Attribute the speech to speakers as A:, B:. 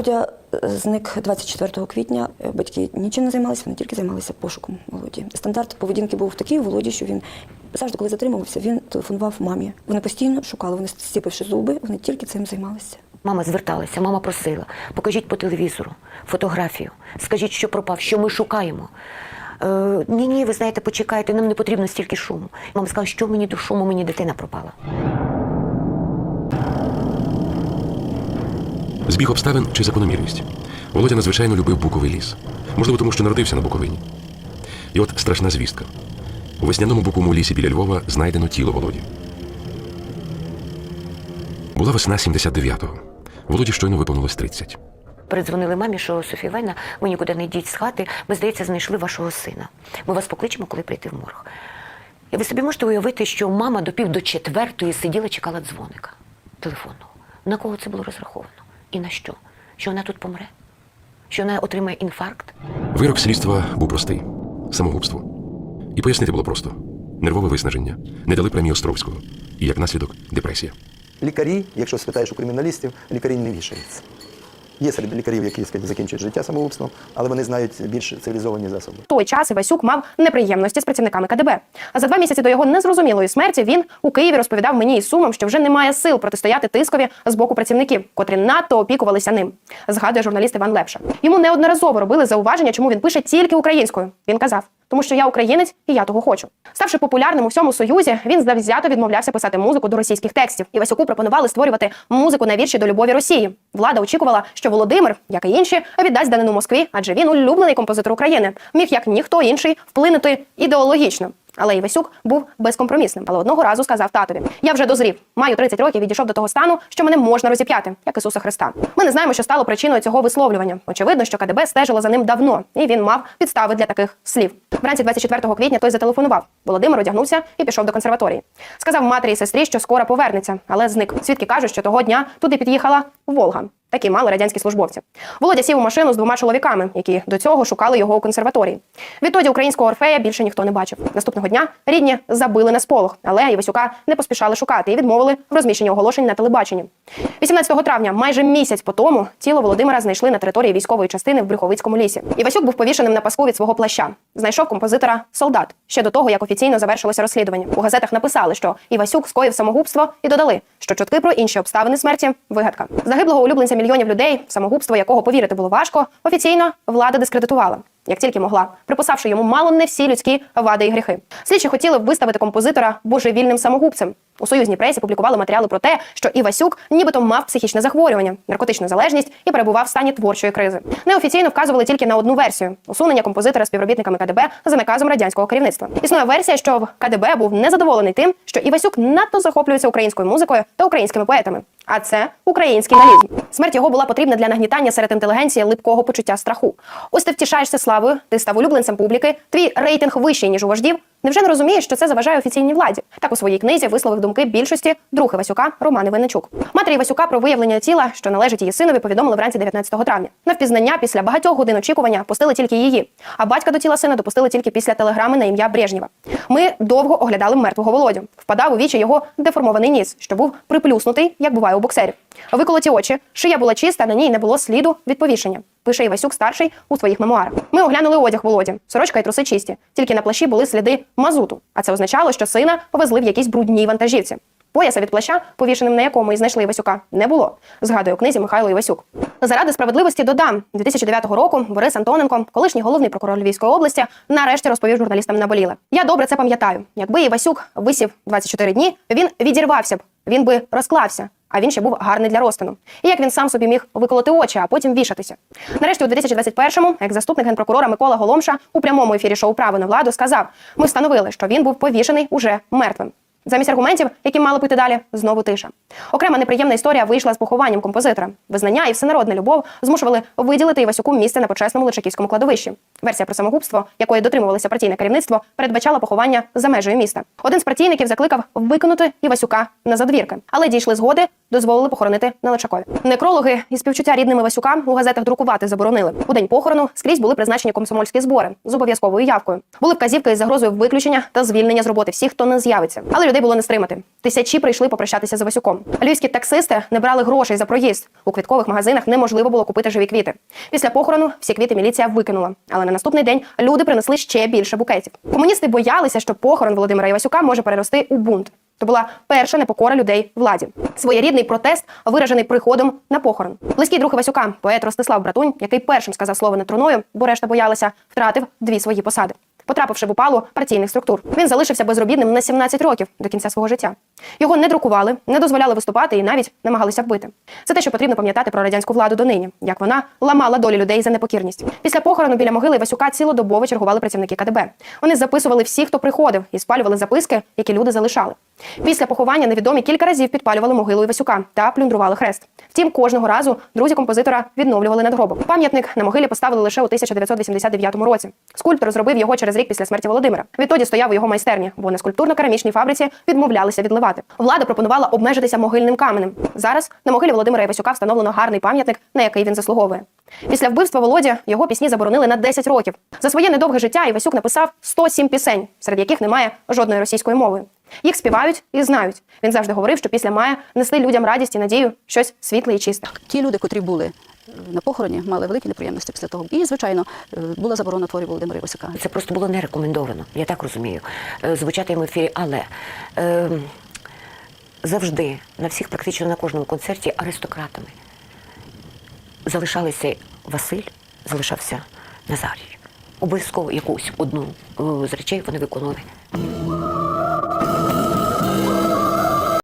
A: Володя зник 24 квітня. Батьки нічим не займалися, вони тільки займалися пошуком Володі. Стандарт поведінки був такий у Володі, що він завжди, коли затримувався, він телефонував мамі. Вони постійно шукали, вони стіпивши зуби, вони тільки цим займалися.
B: Мама зверталася, мама просила, покажіть по телевізору фотографію, скажіть, що пропав, що ми шукаємо. Е, ні, ні, ви знаєте, почекайте, нам не потрібно стільки шуму. Мама сказала, що мені до шуму, мені дитина пропала.
C: Збіг обставин чи закономірність. Володя надзвичайно любив буковий ліс. Можливо, тому що народився на Буковині. І от страшна звістка. У весняному буковому лісі біля Львова знайдено тіло Володі. Була весна 79-го. Володі щойно виповнилось 30.
B: Передзвонили мамі, що Софія Івановна, ви нікуди не йдіть з хати, ми, здається, знайшли вашого сина. Ми вас покличемо, коли прийти в морг. І ви собі можете уявити, що мама до пів до четвертої сиділа, чекала дзвоника телефонного. На кого це було розраховано? І на що? Що вона тут помре? Що вона отримає інфаркт?
C: Вирок слідства був простий самогубство. І пояснити було просто: нервове виснаження, не дали премії Островського. І як наслідок депресія.
D: Лікарі, якщо спитаєш у криміналістів, лікарі не вішаються. Є серед лікарів, які скажімо, закінчують життя самогубством, але вони знають більш цивілізовані засоби.
E: Той час Івасюк мав неприємності з працівниками КДБ. А за два місяці до його незрозумілої смерті він у Києві розповідав мені із сумом, що вже немає сил протистояти тискові з боку працівників, котрі надто опікувалися ним. Згадує журналіст Іван Лепша. Йому неодноразово робили зауваження, чому він пише тільки українською. Він казав. Тому що я українець і я того хочу. Ставши популярним у всьому союзі, він завзято відмовлявся писати музику до російських текстів. І Васюку пропонували створювати музику на вірші до любові Росії. Влада очікувала, що Володимир, як і інші, віддасть данину Москві, адже він улюблений композитор України. Міг як ніхто інший вплинути ідеологічно. Але Івасюк був безкомпромісним. Але одного разу сказав татові: Я вже дозрів, маю 30 років, відійшов до того стану, що мене можна розіп'яти, як Ісуса Христа. Ми не знаємо, що стало причиною цього висловлювання. Очевидно, що КДБ стежило за ним давно, і він мав підстави для таких слів. Вранці 24 квітня той зателефонував. Володимир одягнувся і пішов до консерваторії. Сказав матері і сестрі, що скоро повернеться, але зник. Свідки кажуть, що того дня туди під'їхала Волга. Такі мали радянські службовці. Володя сів у машину з двома чоловіками, які до цього шукали його у консерваторії. Відтоді українського орфея більше ніхто не бачив. Наступного дня рідні забили на сполох, але Івасюка не поспішали шукати і відмовили в розміщенні оголошень на телебаченні. 18 травня, майже місяць по тому, тіло Володимира знайшли на території військової частини в Брюховицькому лісі. Івасюк був повішеним на паску від свого плаща. Знайшов композитора солдат ще до того, як офіційно завершилося розслідування. У газетах написали, що Івасюк скоїв самогубство і додали, що чутки про інші обставини смерті вигадка. Загиблого улюбленця мільйонів людей, самогубство якого повірити було важко, офіційно влада дискредитувала. Як тільки могла, приписавши йому мало не всі людські вади і гріхи. Слідчі хотіли виставити композитора божевільним самогубцем. У союзній пресі публікували матеріали про те, що Івасюк нібито мав психічне захворювання, наркотичну залежність і перебував в стані творчої кризи. Неофіційно вказували тільки на одну версію усунення композитора співробітниками КДБ за наказом радянського керівництва. Існує версія, що в КДБ був незадоволений тим, що Івасюк надто захоплюється українською музикою та українськими поетами. А це український налізм. Смерть його була потрібна для нагнітання серед інтелігенції липкого почуття страху. Ось ти втішаєшся славою, ти став улюбленцем публіки, твій рейтинг вищий ніж у вождів. Невже не розумієш, що це заважає офіційній владі? Так у своїй книзі висловив думки більшості друг Івасюка Роман Іваничук. Матері Івасюка про виявлення тіла, що належить її синові, повідомили вранці 19 травня. На впізнання після багатьох годин очікування пустили тільки її, а батька до тіла сина допустили тільки після телеграми на ім'я Брежнєва. Ми довго оглядали мертвого Володю. Впадав у вічі його деформований ніс, що був приплюснутий, як буває у боксерів. Виколоті очі, шия була чиста, на ній не було сліду від повішення. Пише Івасюк старший у своїх мемуарах. Ми оглянули одяг Володі. Сорочка і труси чисті. Тільки на плащі були сліди мазуту. А це означало, що сина повезли в якійсь брудній вантажівці. Пояса від плаща, повішеним на якому і знайшли Івасюка, не було. Згадує у книзі Михайло Івасюк. Заради справедливості додам 2009 року Борис Антоненко, колишній головний прокурор Львівської області, нарешті розповів журналістам наболіле. Я добре це пам'ятаю. Якби Івасюк висів 24 дні, він відірвався б, він би розклався. А він ще був гарний для розтину. І як він сам собі міг виколоти очі, а потім вішатися. Нарешті, у 2021-му, як заступник генпрокурора Микола Голомша у прямому ефірі шоу Право на владу сказав: ми встановили, що він був повішений уже мертвим. Замість аргументів, які мали піти далі, знову тиша. Окрема неприємна історія вийшла з похованням композитора. Визнання і всенародна любов змушували виділити Івасюку місце на почесному Личаківському кладовищі. Версія про самогубство, якої дотримувалося партійне керівництво, передбачала поховання за межею міста. Один з партійників закликав викинути Івасюка на задвірки, але дійшли згоди, дозволили похоронити на Личакові. Некрологи і співчуття рідним Івасюка у газетах друкувати заборонили. У день похорону скрізь були призначені комсомольські збори з обов'язковою явкою. Були вказівки із загрозою виключення та звільнення з роботи всіх, хто не з'явиться. Але людей було не стримати. Тисячі прийшли попрощатися з Івасюком. Львівські таксисти не брали грошей за проїзд. У квіткових магазинах неможливо було купити живі квіти. Після похорону всі квіти міліція викинула. Але на наступний день люди принесли ще більше букетів. Комуністи боялися, що похорон Володимира Івасюка може перерости у бунт. То була перша непокора людей владі. Своєрідний протест, виражений приходом на похорон. Близький друг Івасюка, поет Ростислав Братунь, який першим сказав слово над труною, бо решта боялася, втратив дві свої посади. Потрапивши в опалу партійних структур, він залишився безробітним на 17 років до кінця свого життя. Його не друкували, не дозволяли виступати і навіть намагалися вбити. Це те, що потрібно пам'ятати про радянську владу донині, як вона ламала долі людей за непокірність. Після похорону біля могили Івасюка цілодобово чергували працівники КДБ. Вони записували всіх, хто приходив, і спалювали записки, які люди залишали. Після поховання невідомі кілька разів підпалювали могилу Івасюка та плюндрували хрест. Втім, кожного разу друзі композитора відновлювали надгробок. Пам'ятник на могилі поставили лише у 1989 році. Скульптор зробив його через рік після смерті Володимира. Відтоді стояв у його майстерні, бо на скульптурно-керамічній фабриці відмовлялися відливати. Влада пропонувала обмежитися могильним каменем. Зараз на могилі Володимира Івасюка встановлено гарний пам'ятник, на який він заслуговує. Після вбивства Володі його пісні заборонили на 10 років. За своє недовге життя Івасюк написав 107 пісень, серед яких немає жодної російської мови. Їх співають і знають. Він завжди говорив, що після має нести людям радість і надію, щось світле і чисте.
F: Ті люди, котрі були е, на похороні, мали великі неприємності після того. І, звичайно, е, була заборона творів Володимира Івасюка.
B: Це просто було не рекомендовано, я так розумію, е, звучати в ефірі. Але е, завжди, на всіх, практично на кожному концерті, аристократами залишалися Василь, залишався Назарій. Обов'язково якусь одну з речей вони виконували.